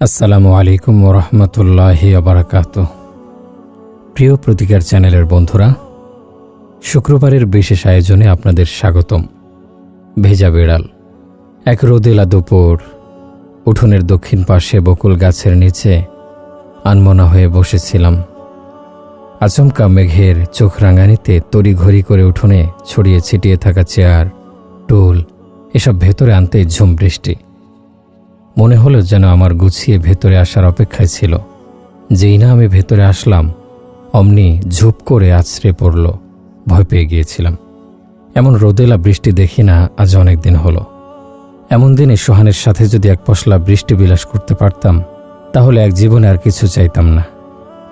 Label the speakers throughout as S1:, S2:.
S1: আসসালামু আলাইকুম ওরহমতুল্লাহ আবরাকাত প্রিয় প্রতিকার চ্যানেলের বন্ধুরা, শুক্রবারের বিশেষ আয়োজনে আপনাদের স্বাগতম। ভেজা বিড়াল, এক রোদেলা দুপুর, উঠোনের দক্ষিণ পাশে বকুল গাছের নিচে আনমনা হয়ে বসেছিলাম। আচমকা মেঘের চোখ রাঙানিতে তড়িঘড়ি করে উঠোনে ছড়িয়ে ছিটিয়ে থাকা চেয়ার, টুল, এসব ভেতরে আনতে ঝুম বৃষ্টি। মনে হলো যেন আমার গুছিয়ে ভেতরে আসার অপেক্ষায় ছিল। যেই না আমি ভেতরে আসলাম, অমনি ঝুপ করে আছড়ে পড়ল। ভয় পেয়ে গিয়েছিলাম। এমন রোদেলা বৃষ্টি দেখি না আজ অনেক দিন হলো। এমন দিনে সোহানের সাথে যদি এক পশলা বৃষ্টি বিলাস করতে পারতাম, তাহলে এক জীবনে আর কিছু চাইতাম না।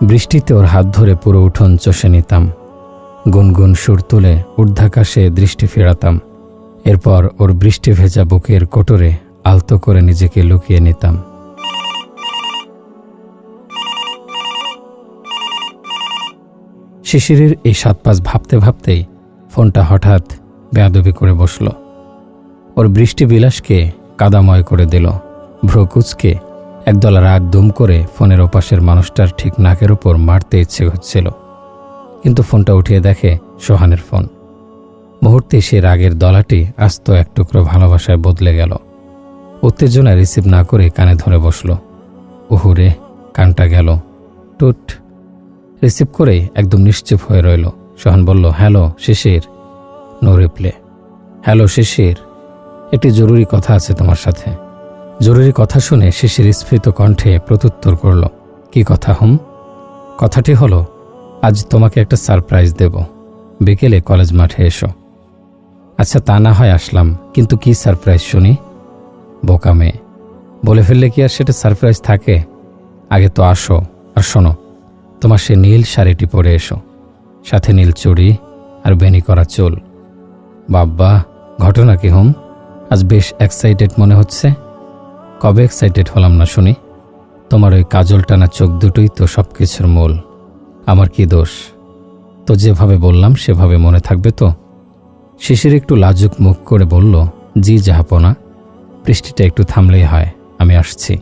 S1: বৃষ্টিতে ওর হাত ধরে পুরো উঠোন চষে নিতাম। গুনগুন সুর তুলে ঊর্ধ্বাকাশে দৃষ্টি ফেরাতাম। এরপর ওর বৃষ্টি ভেজা বুকের কোটরে আলতো করে নিজেকে লুকিয়ে নিতাম। শিশিরের এই সাত পাঁচ ভাবতে ভাবতেই ফোনটা হঠাৎ বেয়াদবি করে বসল। ওর বৃষ্টি বিলাসকে কাদাময় করে দিল। ভ্রকুচকে একদল রাগ দুম করে ফোনের ওপাশের মানুষটার ঠিক নাকের ওপর মারতে ইচ্ছে হচ্ছিল। কিন্তু ফোনটা উঠিয়ে দেখে সোহানের ফোন। মুহূর্তে সে রাগের দলাটি আস্ত এক টুকরো ভালোবাসায় বদলে গেল। উত্তেজনা রিসিভ না করে কানে ধরে বসল। উহুরে কানটা গেল। টুট। রিসিভ করেই একদম নিশ্চুপ হয়ে রইল। সোহান বলল, hello, Shishir. No reply. Hello, Shishir. একটি জরুরি কথা আছে তোমার সাথে। জরুরি কথা শুনে শিশির স্ফীত কণ্ঠে প্রত্যুত্তর করল, কি কথা, হুম? কথাটি হলো, আজ তোমাকে একটা সারপ্রাইজ দেব। বিকেলে কলেজ মাঠে এসো। আচ্ছা তা না হয় আসলাম। কিন্তু কি সারপ্রাইজ শুনি? বোকা মেয়ে। বলে ফেললে কি আর সেটা সারপ্রাইজ থাকে? আগে তো আসো, আর শোনো, তোমার সে নীল শাড়িটি পরে এসো। সাথে নীল চুড়ি আর বেনি করা চুল। বাব্বা, ঘটনা কি হুম? আজ বেশ এক্সাইটেড মনে হচ্ছে। কবে এক্সাইটেড হলাম না শুনি। তোমার ওই কাজল টানা চোখ দুটোই তো সব কিছুর মূল। আমার কি দোষ? তো যেভাবে বললাম, সেভাবে মনে থাকবে তো? শিশির একটু লাজুক মুখ করে বলল, জি জাহাপনা। বৃষ্টিটা একটু থামলেই হয়, আমি আসছি।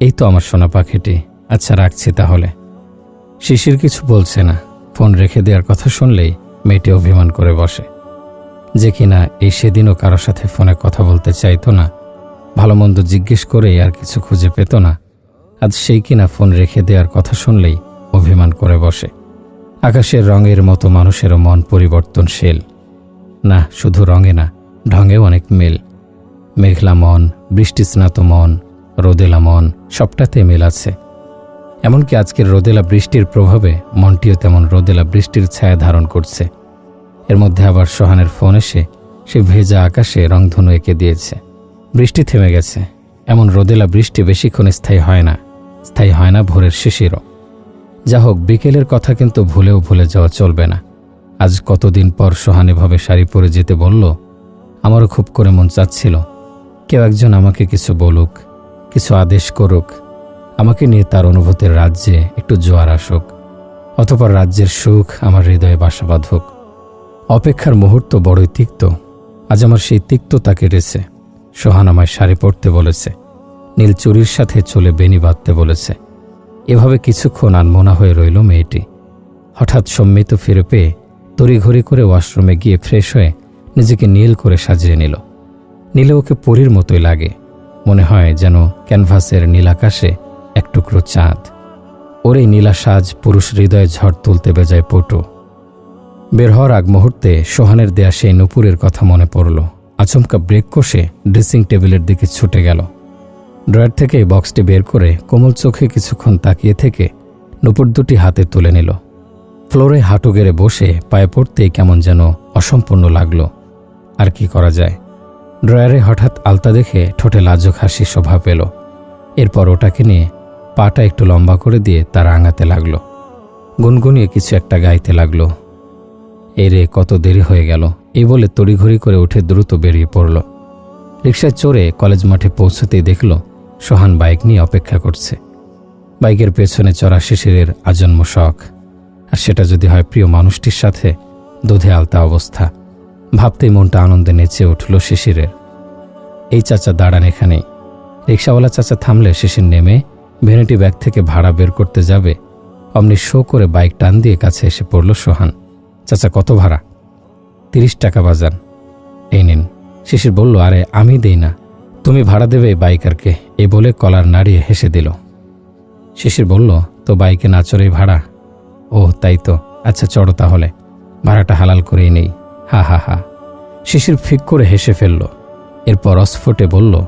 S1: এই তো আমার সোনা পাখিটি আচ্ছা রাখছি তাহলে। শিশির কিছু বলছে না, ফোন রেখে দেওয়ার কথা শুনলেই মেয়েটি অভিমান করে বসে। যে কিনা এই সেদিনও কারোর সাথে ফোনে কথা বলতে চাইতো না ভালো মন্দ জিজ্ঞেস করেই আর কিছু খুঁজে পেত না। আজ সেই কিনা ফোন রেখে দেওয়ার কথা শুনলেই অভিমান করে বসে। আকাশের রঙের মতো মানুষেরও মন পরিবর্তনশীল। না, শুধু রঙে না, ঢঙেও অনেক মিল। মেঘলা মন বৃষ্টিস্নাত মন, রোদেলা মন, সবটাতে মিল আছে। এমনকি আজকের রোদেলা বৃষ্টির প্রভাবে মনটিও তেমন রোদেলা বৃষ্টির ছায়া ধারণ করছে। এর মধ্যে আবার সোহানের ফোন এসে সে ভেজা আকাশে রংধনু এঁকে দিয়েছে। বৃষ্টি থেমে গেছে। এমন রোদেলা বৃষ্টি বেশিক্ষণ স্থায়ী হয় না, স্থায়ী হয় না ভোরের শিশিরও। যা হোক, বিকেলের কথা কিন্তু ভুলেও ভুলে যাওয়া চলবে না। আজ কতদিন পর সোহান এভাবে শাড়ি পরে যেতে বলল, আমারও খুব করে মন চাচ্ছিল। কেউ একজন আমাকে কিছু বলুক, কিছু আদেশ করুক, আমাকে নিয়ে তার অনুভূতির রাজ্যে একটু জোয়ার আসুক অতপর রাজ্যের সুখ আমার হৃদয়ে বাসা বাঁধুক। অপেক্ষার মুহূর্ত বড়ই তিক্ত, আজ আমার সেই তিক্ততা কেটেছে, সোহান আমায় শাড়ি পরতে বলেছে, নীল চুরির সাথে চলে বেনি বাঁধতে বলেছে। এভাবে কিছুক্ষণ আনমনা হয়ে রইল মেয়েটি। হঠাৎ সম্মিত ফিরে পেয়ে তড়িঘড়ি করে ওয়াশরুমে গিয়ে ফ্রেশ হয়ে নিজেকে নীল করে সাজিয়ে নিল। নীলে ওকে পরীর মতোই লাগে। মনে হয় যেন ক্যানভাসের নীলাকাশে এক টুকরো চাঁদ। ওর এই নীলা সাজ পুরুষ হৃদয়ে ঝড় তুলতে বেজায় পটু। বের হওয়ার আগ মুহূর্তে সোহানের দেয়া সেই নুপুরের কথা মনে পড়ল। আচমকা ব্রেক কষে ড্রেসিং টেবিলের দিকে ছুটে গেল। ড্রয়ার থেকে বক্সটি বের করে কোমল চোখে কিছুক্ষণ তাকিয়ে থেকে নুপুর দুটি হাতে তুলে নিল। ফ্লোরে হাঁটু গেড়ে বসে পায়ে পড়তেই কেমন যেন অসম্পূর্ণ লাগল। আর কি করা যায়? ড্রয়ারে হঠাৎ আলতা দেখে ঠোঁটে লাজুক হাসি শোভা পেল। এরপর ওটাকে নিয়ে পাটা একটু লম্বা করে দিয়ে তার আঙাতে লাগল। গুনগুনিয়ে কিছু একটা গাইতে লাগল। এরে, কত দেরি হয়ে গেল। এই বলে তড়িঘড়ি করে উঠে দ্রুত বেরিয়ে পড়ল। রিক্সায় চড়ে কলেজ মাঠে পৌঁছতেই দেখল সোহান বাইক নিয়ে অপেক্ষা করছে। বাইকের পেছনে চড়া শিশিরের আজন্ম শখ। আর সেটা যদি হয় প্রিয় মানুষটির সাথে, দুধে আলতা অবস্থা। ভাবতেই মনটা আনন্দে নেচে উঠল শিশিরের। এই চাচা দাঁড়ান এখানেই। রিক্সাওয়ালা চাচা থামলে শিশির নেমে ভ্যানিটি ব্যাগ থেকে ভাড়া বের করতে যাবে। অমনি শো করে বাইক টান দিয়ে কাছে এসে পড়ল সোহান। চাচা, কত ভাড়া? তিরিশ টাকা বাজান। এই নিন। শিশির বলল, আরে, আমি দেই না। তুমি ভাড়া দেবে এই বাইকারকে। এ বলে কলার নাড়িয়ে হেসে দিল। শিশির বলল, তো বাইকে না চড়েই ভাড়া? ও, তাই তো। আচ্ছা চড়ো তাহলে। ভাড়াটা হালাল করেই নেই। হা হা হা। শিশির ফিক করে হেসে ফেলল। এরপর অস্ফুটে বলল,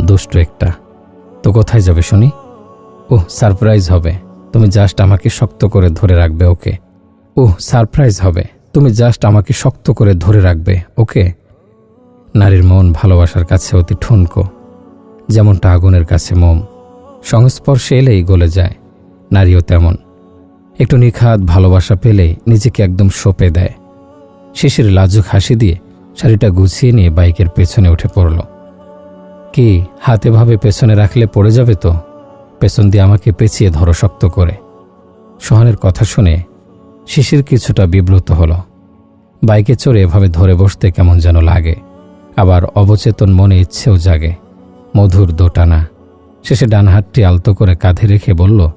S1: দুষ্ট একটা। তো কোথায় যাবে শুনি? ওহ সারপ্রাইজ হবে। তুমি জাস্ট আমাকে শক্ত করে ধরে রাখবে, ওকে। ওহ সারপ্রাইজ হবে। তুমি জাস্ট আমাকে শক্ত করে ধরে রাখবে, ওকে। নারীর মন ভালোবাসার কাছে অতি ঠুনকো। যেমনটা আগুনের কাছে মোম। সংস্পর্শে এলেই গলে যায়। নারীও তেমন। একটু নিখাত ভালোবাসা পেলেই নিজেকে একদম সঁপে দেয়। শিশির লাজুক হাসি দিয়ে শাড়িটা গুছিয়ে নিয়ে বাইকের পেছনে উঠে পড়ল। কি, হাতে ভাবে পেছনে রাখলে পড়ে যাবে তো? পেছন দিয়ে আমাকে পেঁচিয়ে ধরো শক্ত করে। সোহানের কথা শুনে শিশির কিছুটা বিব্রত হলো। বাইকে চড়ে এভাবে ধরে বসতে কেমন যেন লাগে। আবার অবচেতন মনে ইচ্ছেও জাগে। মধুর দোটানা। শেষে ডান হাতটি আলতো করে কাঁধে রেখে বলল,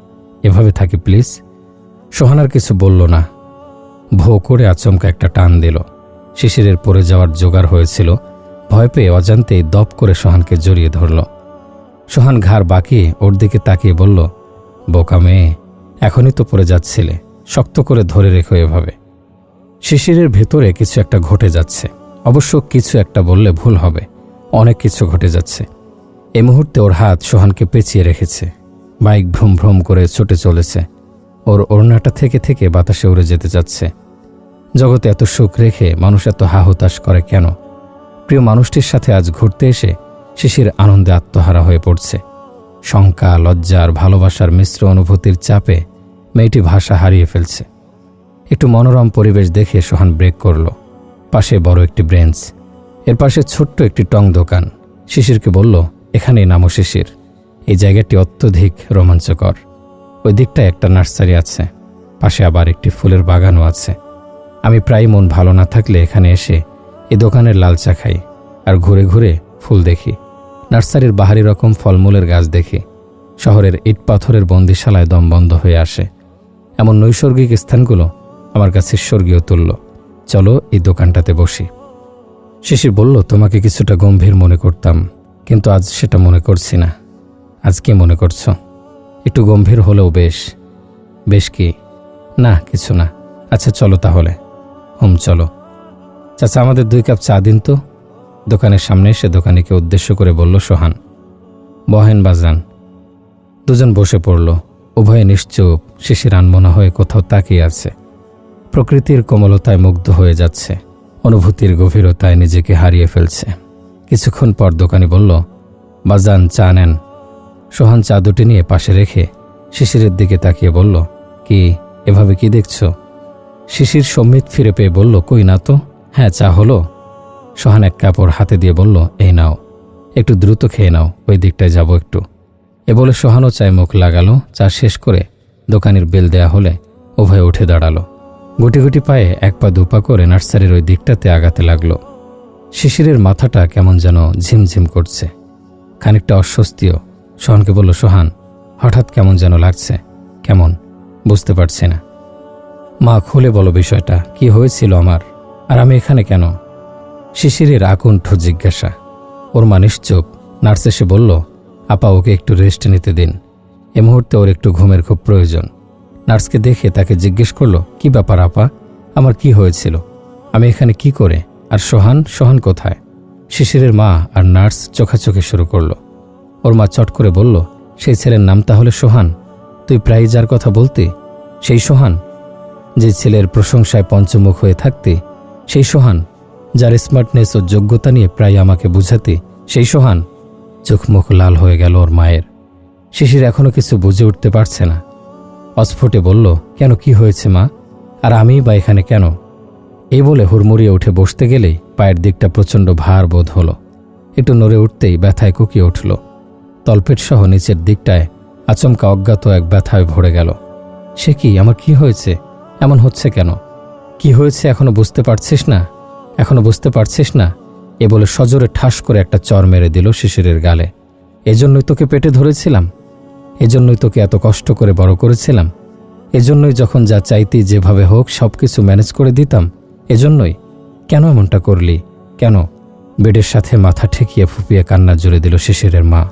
S1: এভাবে থাকি প্লিজ? সোহানার কিছু বলল না। ভো করে আচমকা একটা টান দিল। শিশিরের পড়ে যাওয়ার জোগাড় হয়েছিল। ভয় পেয়ে অজান্তেই দপ করে সোহানকে জড়িয়ে ধরল। সোহান ঘাড় বাঁকিয়ে ওর দিকে তাকিয়ে বলল, বোকা মেয়ে, এখনই তো পড়ে যাচ্ছিলে। শক্ত করে ধরে রেখো এভাবে। শিশিরের ভেতরে কিছু একটা ঘটে যাচ্ছে। অবশ্য কিছু একটা বললে ভুল হবে। অনেক কিছু ঘটে যাচ্ছে। এ মুহূর্তে ওর হাত সোহানকে পেঁচিয়ে রেখেছে। বাইক ভ্রুম ভ্রম করে ছুটে চলেছে। ওর ওড়নাটা থেকে থেকে বাতাসে উড়ে যেতে যাচ্ছে। জগতে এত সুখ রেখে মানুষ এত হাহুতাশ করে কেন? প্রিয় মানুষটির সাথে আজ ঘুরতে এসে শিশির আনন্দে আত্মহারা হয়ে পড়ছে। শঙ্কা লজ্জার ভালোবাসার মিশ্র অনুভূতির চাপে মেয়েটি ভাষা হারিয়ে ফেলছে। একটু মনোরম পরিবেশ দেখে সোহান ব্রেক করল। পাশে বড় একটি ব্রেঞ্চ। এর পাশে ছোট্ট একটি টং দোকান। শিশিরকে বলল, এখানেই নামো শিশির। এই জায়গাটি অত্যধিক রোমাঞ্চকর। ওই দিকটায় একটা নার্সারি আছে, পাশে আবার একটি ফুলের বাগানও আছে। আমি প্রায় মন ভালো না থাকলে এখানে এসে এই দোকানের লাল চা খাই আর ঘুরে ঘুরে ফুল দেখি। নার্সারির বাহারি রকম ফলমূলের গাছ দেখি। শহরের ইট পাথরের বন্দিশালায় দম বন্ধ হয়ে আসে। এমন নৈসর্গিক স্থানগুলো আমার কাছে স্বর্গীয় তুল্য। চলো এই দোকানটাতে বসি। শিশির বলল, তোমাকে কিছুটা গম্ভীর মনে করতাম, কিন্তু আজ সেটা মনে করছি না। আজ কি মনে করছ? একটু গম্ভীর হলেও বেশ। বেশ কি? না, কিছু না। আচ্ছা চলো তাহলে। হুম, চলো। চাচা, আমাদের দুই কাপ চা দিন তো। দোকানের সামনে এসে দোকানিকে উদ্দেশ্য করে বলল, সোহান। বহেন বাজান দুজন বসে পড়ল। উভয়ে নিশ্চুপ। শিশির আনমনা হয়ে কোথাও তাকিয়ে আছে। প্রকৃতির কোমলতায় মুগ্ধ হয়ে যাচ্ছে। অনুভূতির গভীরতায় নিজেকে হারিয়ে ফেলছে। কিছুক্ষণ পর দোকানি বলল বাজান চা নেন। সোহান চা দুটি নিয়ে পাশে রেখে শিশিরের দিকে তাকিয়ে বলল, কি, এভাবে কি দেখছ? শিশির সম্মিত ফিরে পেয়ে বলল, কই না তো? হ্যাঁ চা হলো। সোহান এক কাপড় হাতে দিয়ে বলল, এই নাও, একটু দ্রুত খেয়ে নাও, ওই দিকটায় যাব একটু। এ বলে সোহানও চায় মুখ লাগালো, চা শেষ করে দোকানের বেল দেয়া হলে উভয়ে উঠে দাঁড়াল। গুটি গুটি পায়ে এক পা দুপা করে নার্সারির ওই দিকটাতে আগাতে লাগল। শিশিরের মাথাটা কেমন যেন ঝিমঝিম করছে, খানিকটা অস্বস্তিও সোহানকে বলল, সোহান, হঠাৎ কেমন যেন লাগছে। কেমন? বুঝতে পারছি না। মা খুলে বলো বিষয়টা, কি হয়েছিল আমার? আর আমি এখানে কেন? শিশিরের আকুণ্ঠ জিজ্ঞাসা। ওর মা নিশ্চুপ। নার্স এসে বলল, আপা, ওকে একটু রেস্ট নিতে দিন। এ মুহূর্তে ওর একটু ঘুমের খুব প্রয়োজন। নার্সকে দেখে তাকে জিজ্ঞেস করল, কি ব্যাপার আপা? আমার কি হয়েছিল? আমি এখানে কি করে? আর সোহান সোহান কোথায়? শিশিরের মা আর নার্স চোখাচোখি শুরু করল। ওর মা চট করে বলল, সেই ছেলের নাম তাহলে সোহান। তুই প্রায় যার কথা বলতে, সেই সোহান। যে ছেলের প্রশংসায় পঞ্চমুখ হয়ে থাকতে, সেই সোহান। যার স্মার্টনেস ও যোগ্যতা নিয়ে প্রায় আমাকে বুঝাতে, সেই সোহান। চোখ মুখ লাল হয়ে গেল ওর মায়ের। শিশির এখনও কিছু বুঝে উঠতে পারছে না। অস্ফুটে বলল, কেন, কি হয়েছে মা? আর আমি বা এখানে কেন? এই বলে হুড়মুড়িয়ে উঠে বসতে গেলেই পায়ের দিকটা প্রচণ্ড ভার বোধ হলো। একটু নড়ে উঠতেই ব্যথায় কুকিয়ে উঠল। তলপেট সহ নিচের দিকটায় আচমকা অজ্ঞাত এক ব্যথায় ভরে গেল। সে কি, আমার কি হয়েছে? এমন হচ্ছে কেন? কি হয়েছে এখনও বুঝতে পারছিস না? এখনও বুঝতে পারছিস না? এ বলে সজোরে ঠাস করে একটা চর মেরে দিল শিশিরের গালে। এজন্যই তোকে পেটে ধরেছিলাম। এজন্যই তোকে এত কষ্ট করে বড় করেছিলাম। এজন্যই যখন যা চাইতি যেভাবে হোক সব কিছু ম্যানেজ করে দিতাম। এজন্যই। কেন এমনটা করলি? কেন? বেডের সাথে মাথা ঠেকিয়ে ফুপিয়ে কান্না জুড়ে দিল শিশিরের মা।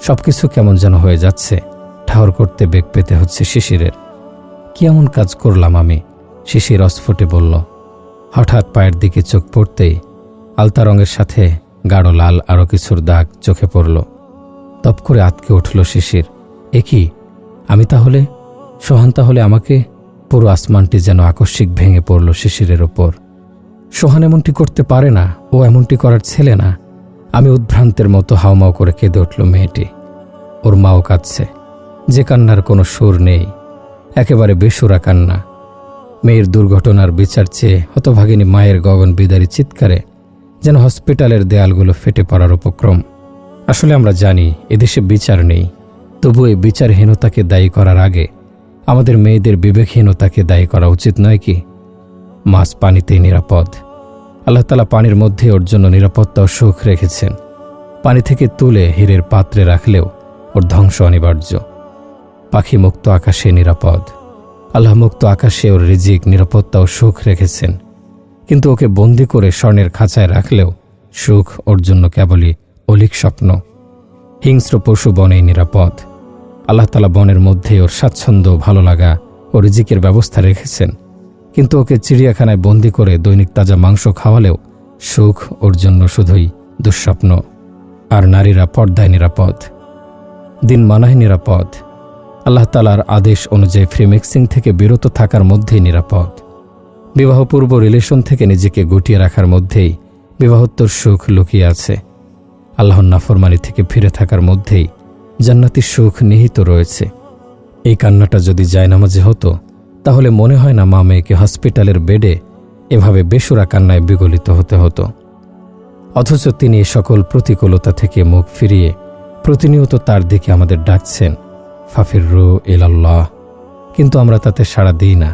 S1: সব কিছু কেমন যেন হয়ে যাচ্ছে। ঠাহর করতে বেগ পেতে হচ্ছে শিশিরের। কি এমন কাজ করলাম আমি? শিশির অস্ফুটে বলল। হঠাৎ পায়ের দিকে চোখ পড়তেই আলতা রঙের সাথে গাঢ় লাল আরও কিছুর দাগ চোখে পড়ল। তপ করে আতকে উঠল শিশির। এ কি? আমি তাহলে? সোহান তাহলে আমাকে? পুরো আসমানটি যেন আকস্মিক ভেঙে পড়ল শিশিরের ওপর। সোহান এমনটি করতে পারে না। ও এমনটি করার ছেলে না। আমি উদ্ভ্রান্তের মতো হাওমাও করে কেঁদে উঠল মেয়েটি। ওর মাও কাঁদছে। যে কান্নার কোনো সুর নেই। একেবারে বেসুরা কান্না। মেয়ের দুর্ঘটনার বিচার চেয়ে হতভাগিনী মায়ের গগন বিদারী চিৎকারে যেন হসপিটালের দেয়ালগুলো ফেটে পড়ার উপক্রম। আসলে আমরা জানি, এদেশে বিচার নেই। তবু এই বিচারহীনতাকে দায়ী করার আগে আমাদের মেয়েদের বিবেকহীনতাকে দায়ী করা উচিত নয় কি? মাছ পানিতেই নিরাপদ। আল্লাহ তালা পানির মধ্যে ওর জন্য নিরাপত্তা ও সুখ রেখেছেন পানি থেকে তুলে হীরের পাত্রে রাখলেও ওর ধ্বংস অনিবার্য। পাখি মুক্ত আকাশে নিরাপদ। আল্লাহ মুক্ত আকাশে ওর রিজিক, নিরাপত্তা ও সুখ রেখেছেন। কিন্তু ওকে বন্দি করে স্বর্ণের খাঁচায় রাখলেও সুখ ওর জন্য কেবলই অলিক স্বপ্ন। হিংস্র পশু বনেই নিরাপদ। আল্লাহ তালা বনের মধ্যে ওর স্বাচ্ছন্দ্য ভালো লাগা ও রিজিকের ব্যবস্থা রেখেছেন। কিন্তু ওকে চিড়িয়াখানায় বন্দি করে দৈনিক তাজা মাংস খাওয়ালেও সুখ ওর জন্য শুধুই দুঃস্বপ্ন। আর নারীরা পর্দায় নিরাপদ। দিন মানায় নিরাপদ। আল্লাহ তালার আদেশ অনুযায়ী ফ্রি মিক্সিং থেকে বিরত থাকার মধ্যেই নিরাপদ। বিবাহপূর্ব রিলেশন থেকে নিজেকে গুটিয়ে রাখার মধ্যেই বিবাহোত্তর সুখ লুকিয়ে আছে। আল্লাহর নাফরমানি থেকে ফিরে থাকার মধ্যেই জান্নাতি সুখ নিহিত রয়েছে। এই কান্নাটা যদি জায়নামাজে হতো তাহলে মনে হয় না মা মেয়েকে হসপিটালের বেডে এভাবে বেসুরা কান্নায় বিগলিত হতে হতো। অথচ তিনি সকল প্রতিকূলতা থেকে মুখ ফিরিয়ে প্রতিনিয়ত তার দিকে আমাদের ডাকছেন, ফাফির রু এলাল্লাহ কিন্তু আমরা তাতে সাড়া দিই না।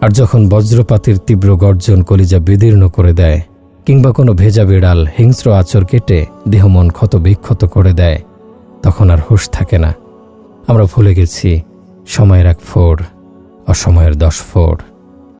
S1: আর যখন বজ্রপাতের তীব্র গর্জন কলিজা বিদীর্ণ করে দেয়, কিংবা কোনো ভেজা বিড়াল হিংস্র আচর কেটে দেহমন ক্ষত বিক্ষত করে দেয়, তখন আর হুঁশ থাকে না। আমরা ভুলে গেছি, সময়ের এক ফোর অসময়ের দশ ফোর